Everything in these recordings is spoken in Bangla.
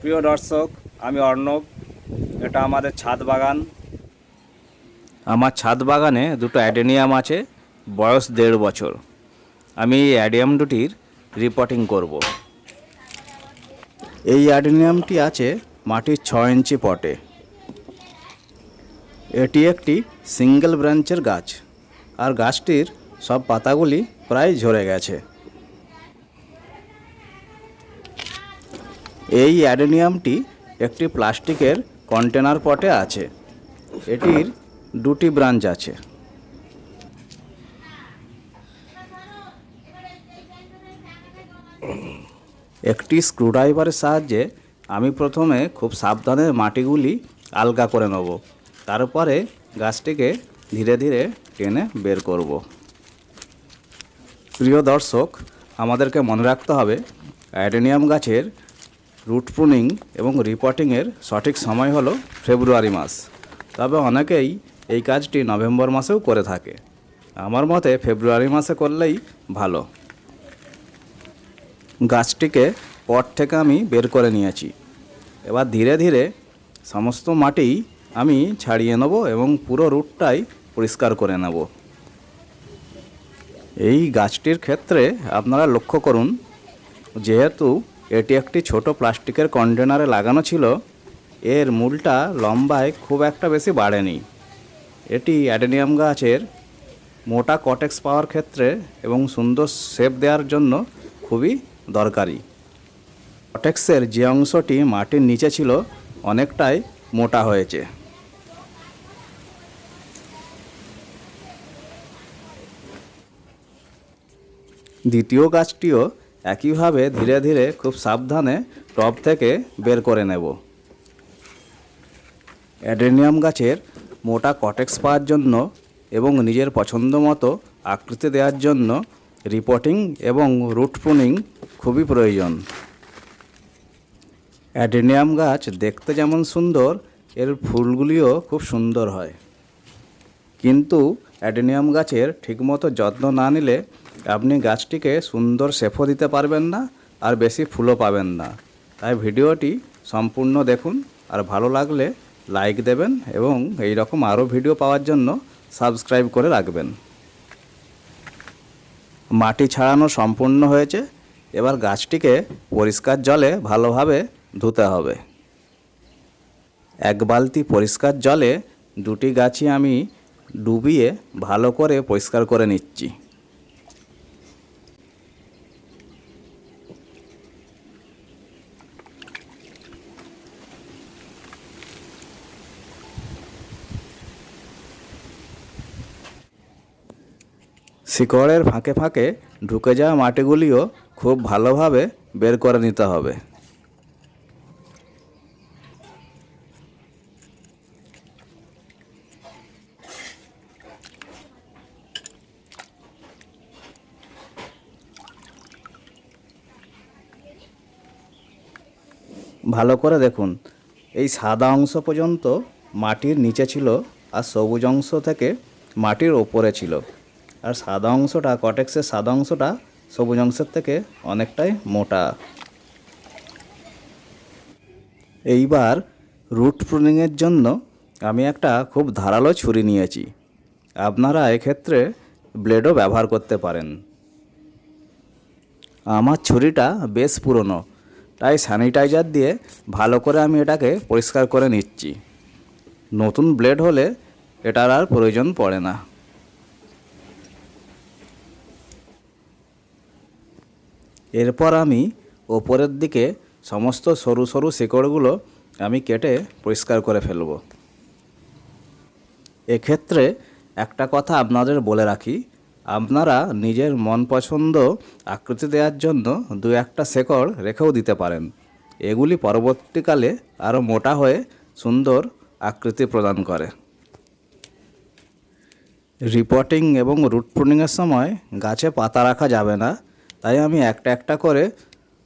প্রিয় দর্শক, আমি অর্ণব। এটা আমাদের ছাদ বাগান। আমার ছাদ বাগানে দুটো অ্যাডেনিয়াম আছে, বয়স দেড় বছর। আমি এই অ্যাডিয়াম দুটির রিপোর্টিং করব। এই অ্যাডেনিয়ামটি আছে মাটির ছ ইঞ্চি পটে। এটি একটি সিঙ্গেল ব্রাঞ্চের গাছ। আর গাছটির সব পাতাগুলি প্রায় ঝরে গেছে। এই অ্যাডেনিয়ামটি একটি প্লাস্টিকের কন্টেনার পটে আছে। এটির দুটি ব্রাঞ্চ আছে। একটি স্ক্রুড্রাইভারের সাহায্যে আমি প্রথমে খুব সাবধানে মাটিগুলি আলগা করে নেব। তারপরে গাছটিকে ধীরে ধীরে টেনে বের করব। প্রিয় দর্শক, আমাদেরকে মনে রাখতে হবে, অ্যাডেনিয়াম গাছের রুট প্রুনিং এবং রিপোর্টিংয়ের সঠিক সময় হলো ফেব্রুয়ারি মাস। তবে অনেকেই এই কাজটি নভেম্বর মাসেও করে থাকে। আমার মতে ফেব্রুয়ারি মাসে করলেই ভালো। গাছটিকে পট থেকে আমি বের করে নিয়েছি। এবার ধীরে ধীরে সমস্ত মাটি আমি ছাড়িয়ে নেব এবং পুরো রুটটাই পরিষ্কার করে নেব। এই গাছটির ক্ষেত্রে আপনারা লক্ষ্য করুন, যেহেতু এটি একটি ছোট প্লাস্টিকের কন্টেনারে লাগানো ছিল। এর মূলটা লম্বায় খুব একটা বেশি বাড়েনি। এটি অ্যাডেনিয়াম গাছের মোটা কটেক্স পাওয়ার ক্ষেত্রে এবং সুন্দর শেপ দেওয়ার জন্য খুবই দরকারি। কটেক্সের যে অংশটি মাটির নিচে ছিল অনেকটাই মোটা হয়েছে। দ্বিতীয় গাছটিও একইভাবে ধীরে ধীরে খুব সাবধানে টব থেকে বের করে নেব। অ্যাডেনিয়াম গাছের মোটা কটেক্স পাওয়ার জন্য এবং নিজের পছন্দ মতো আকৃতি দেওয়ার জন্য রিপোর্টিং এবং রুট প্রুনিং খুবই প্রয়োজন। অ্যাডেনিয়াম গাছ দেখতে যেমন সুন্দর, এর ফুলগুলিও খুব সুন্দর হয়। কিন্তু অ্যাডেনিয়াম গাছের ঠিকমতো যত্ন না নিলে আপনি গাছটিকে সুন্দর শেফও দিতে পারবেন না আর বেশি ফুলও পাবেন না। তাই ভিডিওটি সম্পূর্ণ দেখুন আর ভালো লাগলে লাইক দেবেন এবং এই রকম আরও ভিডিও পাওয়ার জন্য সাবস্ক্রাইব করে রাখবেন। মাটি ছাড়ানো সম্পূর্ণ হয়েছে। এবার গাছটিকে পরিষ্কার জলে ভালোভাবে ধুতে হবে। এক বালতি পরিষ্কার জলে দুটি গাছই আমি ডুবিয়ে ভালো করে পরিষ্কার করে নিচ্ছি। শিকড়ের ফাঁকে ফাঁকে ঢুকে যাওয়া মাটিগুলিও খুব ভালোভাবে বের করে নিতে হবে। ভালো করে দেখুন, এই সাদা অংশ পর্যন্ত মাটির নিচে ছিল আর সবুজ অংশ থেকে মাটির ওপরে ছিল। আর সাদা অংশটা কটেক্সের সাদা অংশটা সবুজ অংশের থেকে অনেকটাই মোটা। এইবার রুট প্রুনিংয়ের জন্য আমি একটা খুব ধারালো ছুরি নিয়েছি। আপনারা এক্ষেত্রে ব্লেডও ব্যবহার করতে পারেন। আমার ছুরিটা বেশ পুরনো, তাই স্যানিটাইজার দিয়ে ভালো করে আমি এটাকে পরিষ্কার করে নিচ্ছি। নতুন ব্লেড হলে এটার আর প্রয়োজন পড়ে না। এরপর আমি ওপরের দিকে সমস্ত সরু সরু শিকড়গুলো আমি কেটে পরিষ্কার করে ফেলব। এক্ষেত্রে একটা কথা আপনাদের বলে রাখি, আপনারা নিজের মন পছন্দ আকৃতি দেওয়ার জন্য দু একটা শেকড় রেখেও দিতে পারেন। এগুলি পরবর্তীকালে আরও মোটা হয়ে সুন্দর আকৃতি প্রদান করে। রিপোর্টিং এবং রুট প্রুনিংয়ের সময় গাছে পাতা রাখা যাবে না তাই আমি একটা একটা করে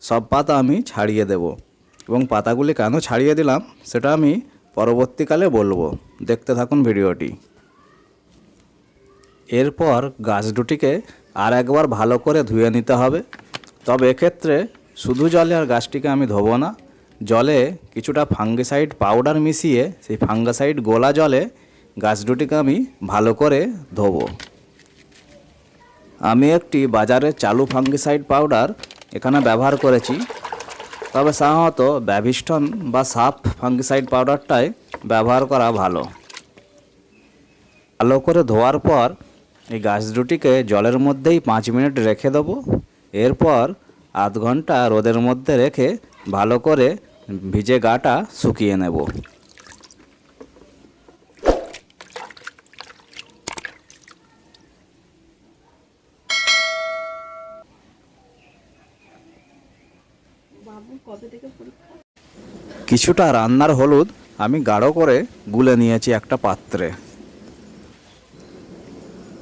সব পাতা আমি ছাড়িয়ে দেব। এবং পাতাগুলি কেন ছাড়িয়ে দিলাম, সেটা আমি পরবর্তীকালে বলব। দেখতে থাকুন ভিডিওটি। এরপর গাছ দুটিকে আর একবার ভালো করে ধুয়ে নিতে হবে। তবে এক্ষেত্রে শুধু জলে আর গাছটিকে আমি ধোবো না, জলে কিছুটা ফাঙ্গিসাইড পাউডার মিশিয়ে সেই ফাঙ্গাসাইড গোলা জলে গাছ দুটিকে আমি ভালো করে ধোবো। আমি একটি বাজারের চালু ফাঙ্গিসাইড পাউডার এখানে ব্যবহার করেছি। তবে সাধারণত ব্যাভিস্টন বা সাপ ফাঙ্গিসাইড পাউডারটাই ব্যবহার করা ভালো। ভালো করে ধোয়ার পর এই গাছ দুটিকে জলের মধ্যেই পাঁচ মিনিট রেখে দেবো। এরপর আধ ঘণ্টা রোদের মধ্যে রেখে ভালো করে ভিজে গাটা শুকিয়ে নেব। কিছুটা রান্নার হলুদ আমি গাঢ় করে গুলে নিয়েছি একটা পাত্রে।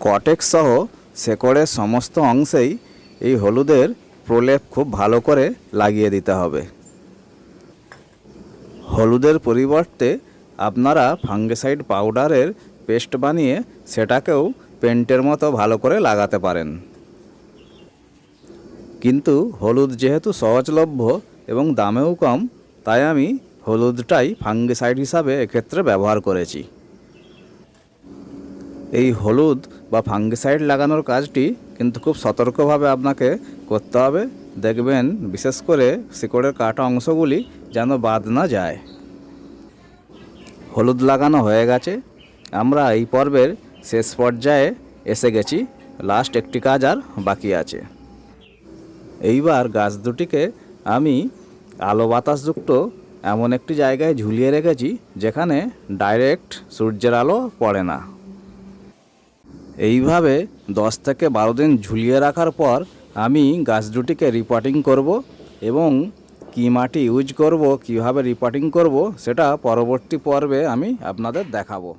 কটেক্স সহ শেকড়ের সমস্ত অংশেই এই হলুদের প্রলেপ খুব ভালো করে লাগিয়ে দিতে হবে। হলুদের পরিবর্তে আপনারা ফাঙ্গিসাইড পাউডারের পেস্ট বানিয়ে সেটাকেও পেন্টের মতো ভালো করে লাগাতে পারেন। কিন্তু হলুদ যেহেতু সহজলভ্য এবং দামেও কম, তাই আমি হলুদটাই ফাঙ্গিসাইড হিসাবে এক্ষেত্রে ব্যবহার করেছি। এই হলুদ বা ফাঙ্গিসাইড লাগানোর কাজটি কিন্তু খুব সতর্কভাবে আপনাকে করতে হবে। দেখবেন, বিশেষ করে শিকড়ের কাটা অংশগুলি যেন বাদ না যায়। হলুদ লাগানো হয়ে গেছে। আমরা এই পর্বের শেষ পর্যায়ে এসে গেছি। লাস্ট একটি কাজ আর বাকি আছে। এইবার গাছ দুটিকে আমি আলো বাতাসযুক্ত এমন একটি জায়গায় ঝুলিয়ে রেখেছি যেখানে ডাইরেক্ট সূর্যের আলো পড়ে না। এইভাবে দশ থেকে বারো দিন ঝুলিয়ে রাখার পর আমি গাছ দুটিকে রিপোর্টিং করব এবং কী মাটি ইউজ করব, কীভাবে রিপোর্টিং করব, সেটা পরবর্তী পর্বে আমি আপনাদের দেখাবো।